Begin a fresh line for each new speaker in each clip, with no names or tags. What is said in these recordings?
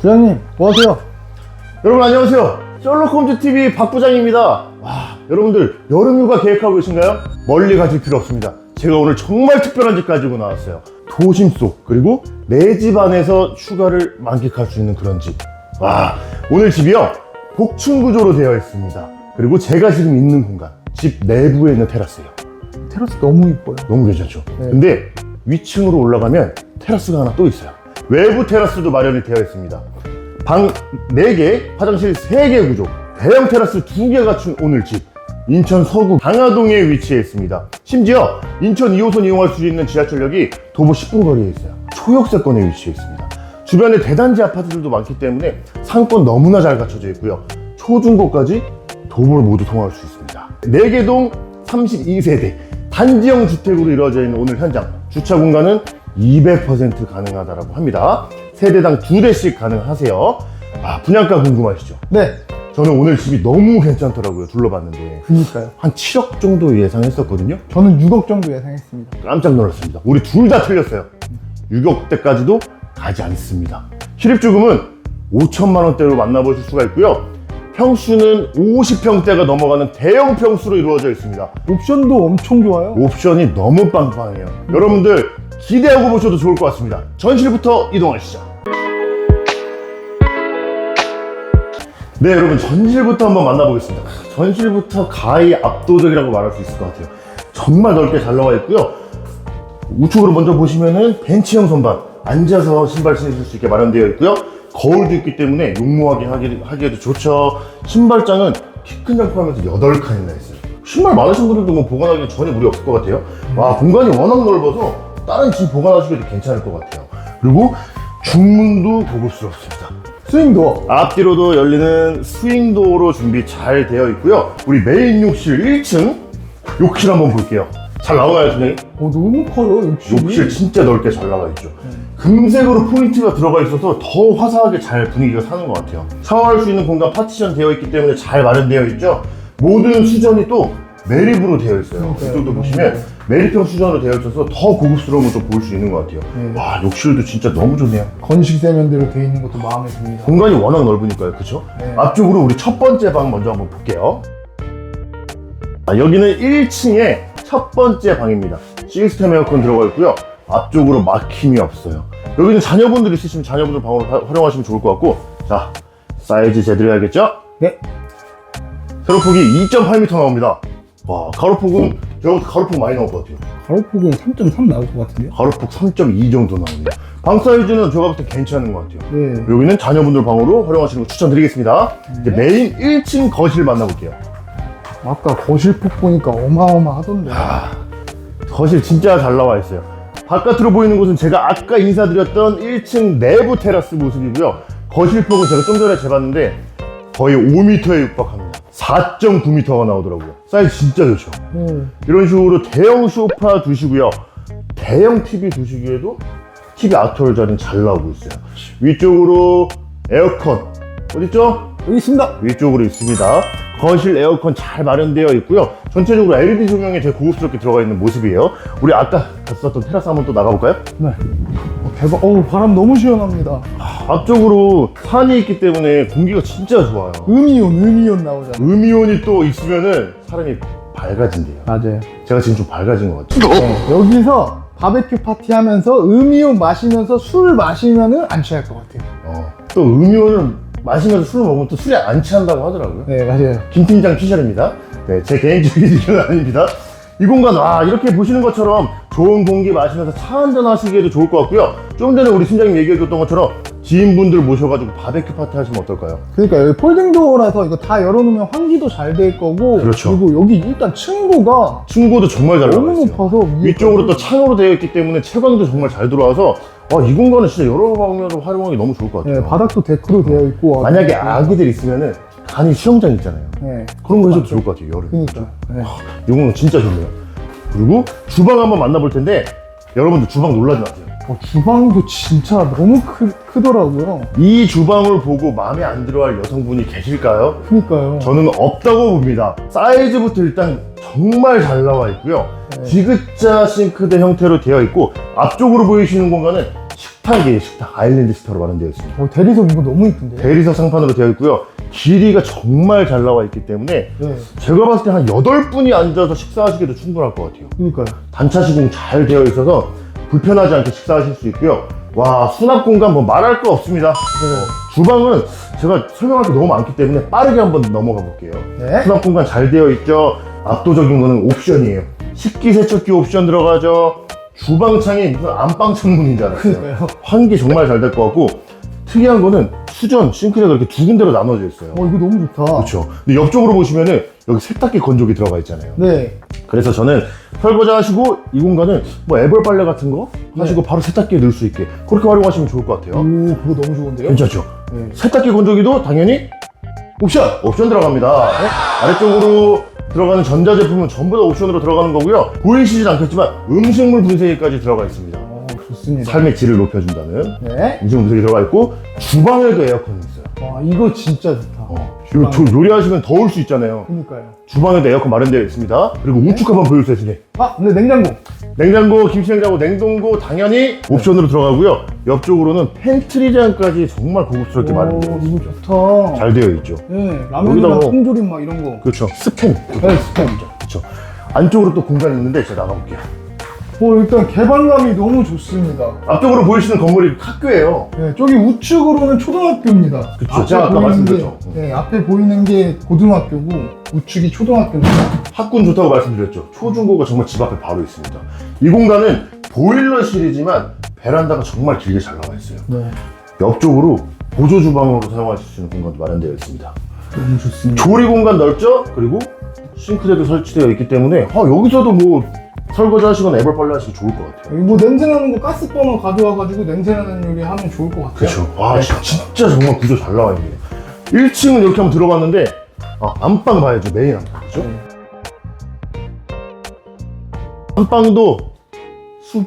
부장님, 뭐 하세요?
여러분 안녕하세요. 셜록홈즈 TV 박 부장입니다. 와, 여러분들 여름휴가 계획하고 계신가요? 멀리 가실 필요 없습니다. 제가 오늘 정말 특별한 집 가지고 나왔어요. 도심 속 그리고 내 집 안에서 휴가를 만끽할 수 있는 그런 집. 와, 오늘 집이요 복층 구조로 되어 있습니다. 그리고 제가 지금 있는 공간, 집 내부에 있는 테라스예요.
테라스 너무 이뻐요.
너무 괜찮죠?
네.
근데 위층으로 올라가면 테라스가 하나 또 있어요. 외부 테라스도 마련이 되어 있습니다. 방 4개, 화장실 3개 구조, 대형 테라스 2개 갖춘 오늘 집. 인천 서구 방화동에 위치해 있습니다. 심지어 인천 2호선 이용할 수 있는 지하철역이 도보 10분 거리에 있어요. 초역세권에 위치해 있습니다. 주변에 대단지 아파트들도 많기 때문에 상권 너무나 잘 갖춰져 있고요. 초중고까지 도보로 모두 통할 수 있습니다. 4개 동 32세대 단지형 주택으로 이루어져 있는 오늘 현장 주차 공간은 200% 가능하다고 합니다. 세대당 두 대씩 가능하세요. 아, 분양가 궁금하시죠?
네,
저는 오늘 집이 너무 괜찮더라고요. 둘러봤는데.
그니까요.
한 7억 정도 예상했었거든요.
저는 6억 정도 예상했습니다.
깜짝 놀랐습니다. 우리 둘 다 틀렸어요. 6억대까지도 가지 않습니다. 실입주금은 5천만 원대로 만나보실 수가 있고요. 평수는 50평대가 넘어가는 대형 평수로 이루어져 있습니다.
옵션도 엄청 좋아요.
옵션이 너무 빵빵해요. 여러분들 기대하고 보셔도 좋을 것 같습니다. 전실부터 이동하시죠. 네, 여러분 전실부터 한번 만나보겠습니다. 전실부터 가히 압도적이라고 말할 수 있을 것 같아요. 정말 넓게 잘 나와 있고요. 우측으로 먼저 보시면은 벤치형 선반 앉아서 신발 신으실 수 있게 마련되어 있고요. 거울도 있기 때문에 용모하게 하기, 하기에도 좋죠. 신발장은 키 큰 장포하면서 8칸이나 있어요. 신발 많으신 분들도 뭐 보관하기엔 전혀 무리 없을 것 같아요. 와, 공간이 워낙 넓어서 다른 집 보관하시기도 괜찮을 것 같아요. 그리고 중문도 고급스럽습니다.
스윙도어.
앞뒤로도 열리는 스윙도어로 준비 잘 되어 있고요. 우리 메인 욕실 1층 욕실 한번 볼게요. 잘 나와요, 선생님?
어, 너무 커요, 욕실이.
욕실 진짜 넓게 잘 나와 있죠. 금색으로 포인트가 들어가 있어서 더 화사하게 잘 분위기가 사는 것 같아요. 샤워할 수 있는 공간 파티션 되어 있기 때문에 잘 마련되어 있죠. 모든 수전이 또 매립으로 되어 있어요.
그러니까요.
이쪽도 보시면 매립형 수전으로 되어 있어서 더 고급스러움을 좀볼 수 있는 것 같아요.
네.
와, 욕실도 진짜 너무 좋네요.
건식 세면대로 되어 있는 것도 마음에 듭니다.
공간이 워낙 넓으니까요, 그쵸?
네.
앞쪽으로 우리 첫 번째 방 먼저 한번 볼게요. 아, 여기는 1층에 첫 번째 방입니다. 시스템 에어컨 들어가 있고요. 앞쪽으로 막힘이 없어요. 여기는 자녀분들 있으시면 자녀분들 방으로 화- 활용하시면 좋을 것 같고, 자, 사이즈 제대로 해야겠죠?
네,
세로폭이 2.8m 나옵니다. 와, 가로폭은 제가 가로폭 많이 나올 것 같아요.
가로폭은 3.3 나올 것 같은데요?
가로폭 3.2 정도 나옵니다. 방 사이즈는 제가 봤을 때 괜찮은 것 같아요.
네.
여기는 자녀분들 방으로 활용하시는 거 추천드리겠습니다. 이제 메인 1층 거실 만나볼게요.
아까 거실폭 보니까 어마어마하던데.
거실 진짜 잘 나와 있어요. 바깥으로 보이는 곳은 제가 아까 인사드렸던 1층 내부 테라스 모습이고요. 거실 폭은 제가 좀 전에 재봤는데 거의 5m에 육박합니다. 4.9m가 나오더라고요. 사이즈 진짜 좋죠.
네.
이런 식으로 대형 소파 두시고요. 대형 TV 두시기에도 TV 아트홀 자리는 잘 나오고 있어요. 위쪽으로 에어컨 어딨죠?
여기 있습니다.
위쪽으로 있습니다. 거실 에어컨 잘 마련되어 있고요. 전체적으로 LED 조명이 되게 고급스럽게 들어가 있는 모습이에요. 우리 아까 갔었던 테라스 한번 또 나가볼까요?
네. 어, 대박. 어우, 바람 너무 시원합니다.
앞쪽으로 산이 있기 때문에 공기가 진짜 좋아요.
음이온, 음이온 나오잖아.
음이온이 또 있으면은 사람이 밝아진대요.
맞아요.
제가 지금 좀 밝아진 것 같아요.
네, 여기서 바베큐 파티 하면서 음이온 마시면서 술 마시면은 안 취할 것 같아요.
어. 또 음이온을 마시면서 술을 먹으면 또 술이 안 취한다고 하더라고요.
네, 맞아요.
김 팀장 피셜입니다. 네, 제 개인적인 의견은 아닙니다. 이 공간, 와, 이렇게 보시는 것처럼 좋은 공기 마시면서 차 한잔 하시기에도 좋을 것 같고요. 좀 전에 우리 팀장님 얘기해줬던 것처럼 지인분들 모셔가지고 바베큐 파티 하시면 어떨까요?
그러니까 여기 폴딩도어라서 이거 다 열어놓으면 환기도 잘 될 거고
그렇죠.
리고 여기 일단 층고가
층고도 정말 잘 나와
너무
있어요.
높아서 위에
위쪽으로 또 창으로 되어 있기 때문에 채광도 정말 잘 들어와서 와, 이 공간은 진짜 여러 방면으로 활용하기 너무 좋을 것 같아요.
네, 바닥도 데크로 되어 있고
만약에
아,
아기들 있으면은 간이 수영장 있잖아요.
네,
그런 거 해줘도 좋을 것 같아요, 여름.
그러니까 네.
이 공간 진짜 좋네요. 그리고 주방 한번 만나볼 텐데 여러분들 주방 놀라지 마세요.
어, 주방도 진짜 너무 크, 크더라고요.
이 주방을 보고 마음에 안 들어할 여성분이 계실까요?
그러니까요.
저는 없다고 봅니다. 사이즈부터 일단 정말 잘 나와 있고요.
네.
디귿자 싱크대 형태로 되어 있고 앞쪽으로 보이시는 공간은 식탁 식탁이에요, 식탁. 아일랜드 식탁으로 마련되어 있습니다.
어, 대리석 이거 너무 이쁜데.
대리석 상판으로 되어 있고요. 길이가 정말 잘 나와 있기 때문에
네.
제가 봤을 때 한 8분이 앉아서 식사하시기도 충분할 것 같아요.
그니까요.
단차 시공 잘 되어 있어서 불편하지 않게 식사하실 수 있고요. 와, 수납 공간 뭐 말할 거 없습니다.
네.
주방은 제가 설명할 게 너무 많기 때문에 빠르게 한번 넘어가 볼게요.
네.
수납 공간 잘 되어 있죠. 압도적인 거는 옵션이에요. 식기 세척기 옵션 들어가죠. 주방창이 무슨 안방 창문인 줄 알았어요. 환기 정말 잘 될 것 같고 특이한 거는 수전, 싱크대가 이렇게 두 군데로 나눠져 있어요.
어, 이거 너무 좋다.
그렇죠. 근데 옆쪽으로 보시면은 여기 세탁기 건조기 들어가 있잖아요.
네.
그래서 저는 설거지 하시고 이 공간은 뭐 애벌 빨래 같은 거 하시고 바로 세탁기에 넣을 수 있게 그렇게 활용하시면 좋을 것 같아요.
오, 그거 너무 좋은데요?
괜찮죠?
네.
세탁기 건조기도 당연히
옵션!
옵션 들어갑니다. 아래쪽으로 들어가는 전자제품은 전부 다 옵션으로 들어가는 거고요. 보이시진 않겠지만 음식물 분쇄기까지 들어가 있습니다.
어, 좋습니다.
삶의 질을 높여준다는
네.
음식물 분쇄기 들어가 있고 주방에도 에어컨이 있어요.
와, 이거 진짜
요, 저 요리하시면 더울 수 있잖아요.
그니까요.
주방에도 에어컨 마련되어 있습니다. 그리고 우측 한번 보여주세요, 선생님.
아, 근데 냉장고.
냉장고, 김치냉장고, 냉동고 당연히 옵션으로 들어가고요. 옆쪽으로는 팬트리장까지 정말 고급스럽게
오,
마련되어 있어요.
이거 좋다.
잘 되어 있죠.
네, 라면이랑
여기다가-
통조림 막 이런 거.
그렇죠. 스팸.
네, 스팸이죠.
그렇죠. 안쪽으로 또 공간이 있는데 제가 나가볼게요.
어, 일단 개방감이 너무 좋습니다.
앞쪽으로 보이시는 건물이 학교예요.
네, 저기 우측으로는 초등학교입니다.
그쵸, 제가 아까
보이는
말씀드렸죠.
게, 네, 앞에 보이는 게 고등학교고 우측이 초등학교입니다.
학군 좋다고 말씀드렸죠. 초중고가 정말 집 앞에 바로 있습니다. 이 공간은 보일러실이지만 베란다가 정말 길게 잘 나와 있어요.
네,
옆쪽으로 보조 주방으로 사용하실 수 있는 공간도 마련되어 있습니다.
너무 좋습니다.
조리 공간 넓죠? 그리고 싱크대도 설치되어 있기 때문에 아, 여기서도 뭐 설거지 하시거나 애벌 빨래 하시기 좋을 것 같아요.
여기 뭐 냄새 나는 거 가스 버너 가져와가지고 냄새 나는 요리 하면 좋을 것 같아요.
그렇죠. 와, 진- 진짜 정말 구조 잘 나와 있네요. 1층은 이렇게 한번 들어봤는데 아, 안방 봐야죠. 메인 안방. 그죠?
네.
안방도 숲,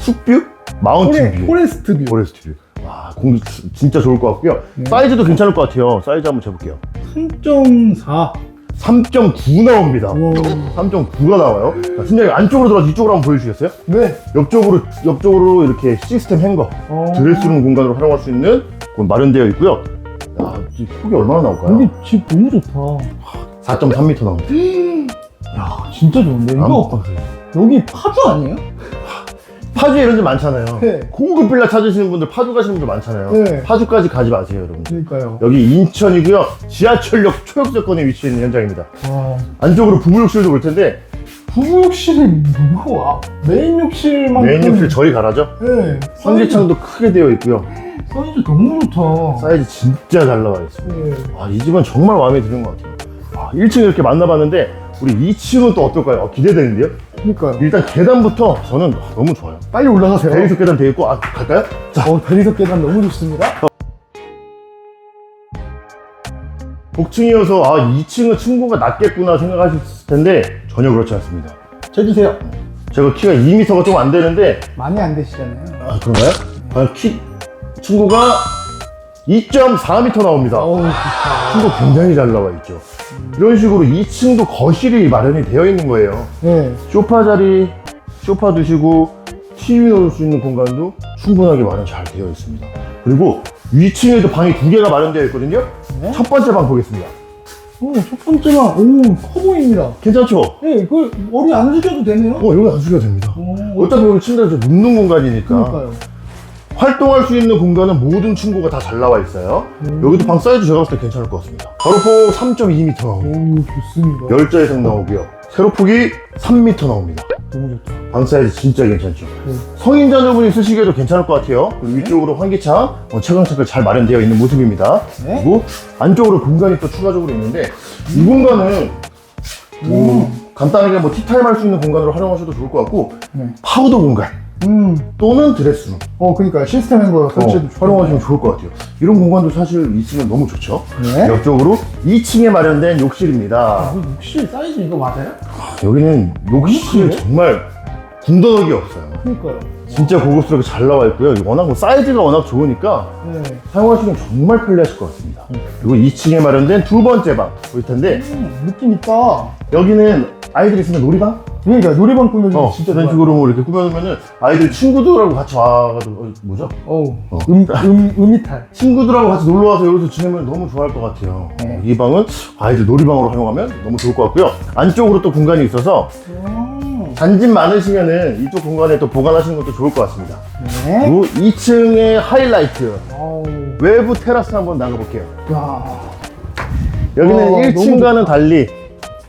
숲뷰? 마운틴 뷰.
포레스트 뷰.
포레스트 뷰. 와, 공 진짜 좋을 것 같고요.
네.
사이즈도 괜찮을 것 같아요. 사이즈 한번 재볼게요.
3.4.
3.9 나옵니다.
와.
3.9가 나와요. 자, 팀장님 안쪽으로 들어가서 이쪽으로 한번 보여주시겠어요?
네.
옆쪽으로 옆쪽으로 이렇게 시스템 행거
어.
드레스룸 공간으로 활용할 수 있는 곳 마련되어 있고요. 야, 이 폭이 얼마나 나올까요?
여기 집 너무 좋다.
4.3m 나옵니다.
야, 진짜 좋은데? 이거
사이즈.
여기 파주 아니에요?
파주 이런 집 많잖아요.
네.
고급 빌라 찾으시는 분들 파주 가시는 분들 많잖아요.
네.
파주까지 가지 마세요, 여러분.
그러니까요.
여기 인천이고요. 지하철역 초역세권에 위치해 있는 현장입니다.
와,
안쪽으로 부부욕실도 볼 텐데
부부 욕실이 뭐 아, 메인 욕실만큼
메인 욕실 저희 가라죠.
네.
환기창도 크게 되어 있고요.
사이즈 너무 좋다.
사이즈 진짜 잘 나와 있습니다.
네.
아, 이 집은 정말 마음에 드는 것 같아요. 아, 1층 이렇게 만나봤는데 우리 2층은 또 어떨까요? 어, 기대되는데요?
그러니까요.
일단 계단부터 저는 아, 너무 좋아요.
빨리 올라가세요.
대리석 계단 되어 있고 아 갈까요? 자
어, 대리석 계단 너무 좋습니다.
복층이어서 아 2층은 층고가 낮겠구나 생각하실 텐데 전혀 그렇지 않습니다.
재주세요.
제가 키가 2m가 좀 안 되는데
많이 안 되시잖아요.
아 그런가요? 아, 키 층고가 2.4m 나옵니다.
어우, 좋다.
층고 굉장히 잘 나와 있죠. 이런 식으로 2층도 거실이 마련이 되어 있는 거예요.
네.
소파 자리, 소파 두시고 TV 놓을 수 있는 공간도 충분하게 마련 잘 되어 있습니다. 그리고 위층에도 방이 두 개가 마련되어 있거든요.
네.
첫 번째 방 보겠습니다.
오, 첫 번째가, 오, 커 보입니다.
괜찮죠?
네, 이걸 머리 안 숙여도 되네요.
어, 여기 안 숙여도 됩니다.
오,
어차피 여기 침대가 좀 눕는 공간이니까
그러니까요.
활동할 수 있는 공간은 모든 층고가 다 잘 나와 있어요.
음.
여기도 방 사이즈 제가 봤을 때 괜찮을 것 같습니다. 가로폭 3.2m 나옵니다.
오, 좋습니다.
열자 이상 나오고요. 세로폭이 3m 나옵니다.
너무 좋다.
방 사이즈 진짜 괜찮죠.
네.
성인 자녀분이 쓰시기에도 괜찮을 것 같아요. 그리고 위쪽으로 환기창, 어, 채광창까지 잘 마련되어 있는 모습입니다.
네.
그리고 안쪽으로 공간이 또 추가적으로 있는데 이 공간은 뭐 간단하게 뭐 티타임 할 수 있는 공간으로 활용하셔도 좋을 것 같고
네.
파우더 공간
음,
또는 드레스룸
어, 그러니까 시스템 행거
어,
설치해도 좋
활용하시면 좋을 것 같아요. 이런 공간도 사실 있으면 너무 좋죠.
네.
옆쪽으로 2층에 마련된 욕실입니다.
아, 혹시 사이즈 이거 맞아요?
여기는 욕실
욕실이요?
정말 군더더기 없어요.
그러니까요.
진짜 고급스럽게 잘 나와 있고요. 워낙 뭐 사이즈가 워낙 좋으니까
네.
사용하시면 정말 편리하실 것 같습니다. 그리고 2층에 마련된 두 번째 방 보일 텐데
음, 느낌 있다.
여기는 아이들이 있으면 놀이방?
그러니까 놀이방 꾸며주면
어,
진짜
이런
좋아.
식으로 뭐 이렇게 꾸며놓으면은 아이들 친구들하고 같이 와가지고 어, 뭐죠?
어우,
어.
음, 음, 음이탈.
친구들하고 같이 놀러 와서 여기서 지내면 너무 좋아할 것 같아요.
네.
이 방은 아이들 놀이방으로 활용하면 너무 좋을 것 같고요. 안쪽으로 또 공간이 있어서
음,
잔집 많으시면은 이쪽 공간에 또 보관하시는 것도 좋을 것 같습니다.
네.
그리고 2층의 하이라이트
어우,
외부 테라스 한번 나가볼게요.
야.
여기는
어,
1층과는 달리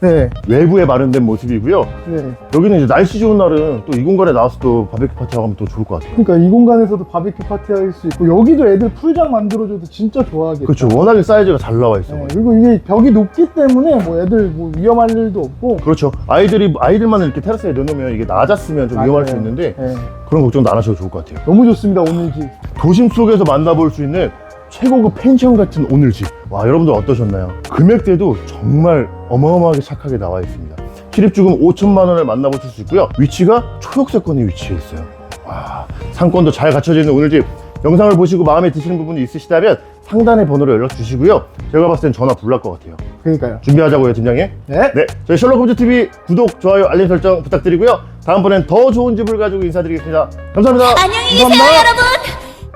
네,
외부에 마련된 모습이고요.
네.
여기는 이제 날씨 좋은 날은 또 이 공간에 나와서 또 바베큐 파티 하면 또 좋을 것 같아요.
그러니까 이 공간에서도 바베큐 파티 할 수 있고 여기도 애들 풀장 만들어줘도 진짜 좋아하겠다.
그렇죠. 워낙에 사이즈가 잘 나와 있어요.
네, 그리고 이게 벽이 높기 때문에 뭐 애들 뭐 위험할 일도 없고.
그렇죠. 아이들이 아이들만 이렇게 테라스에 넣어놓으면 이게 낮았으면 좀 위험할 수
맞아요.
있는데
네,
그런 걱정도 안 하셔도 좋을 것 같아요.
너무 좋습니다 오늘 집.
도심 속에서 만나볼 수 있는 최고급 펜션 같은 오늘 집. 와, 여러분들 어떠셨나요? 금액대도 정말 어마어마하게 착하게 나와 있습니다. 출입주금 5천만 원을 만나보실 수 있고요. 위치가 초록세권에 위치해 있어요. 와, 상권도 잘 갖춰져 있는 오늘 집. 영상을 보시고 마음에 드시는 부분이 있으시다면 상단의 번호로 연락 주시고요. 제가 봤을 땐 전화 불날 것 같아요.
그러니까요.
준비하자고요, 팀장님.
네.
네, 저희 셜록홈즈 TV 구독, 좋아요, 알림 설정 부탁드리고요. 다음번엔 더 좋은 집을 가지고 인사드리겠습니다. 감사합니다.
안녕히 계세요,
감사합니다.
여러분.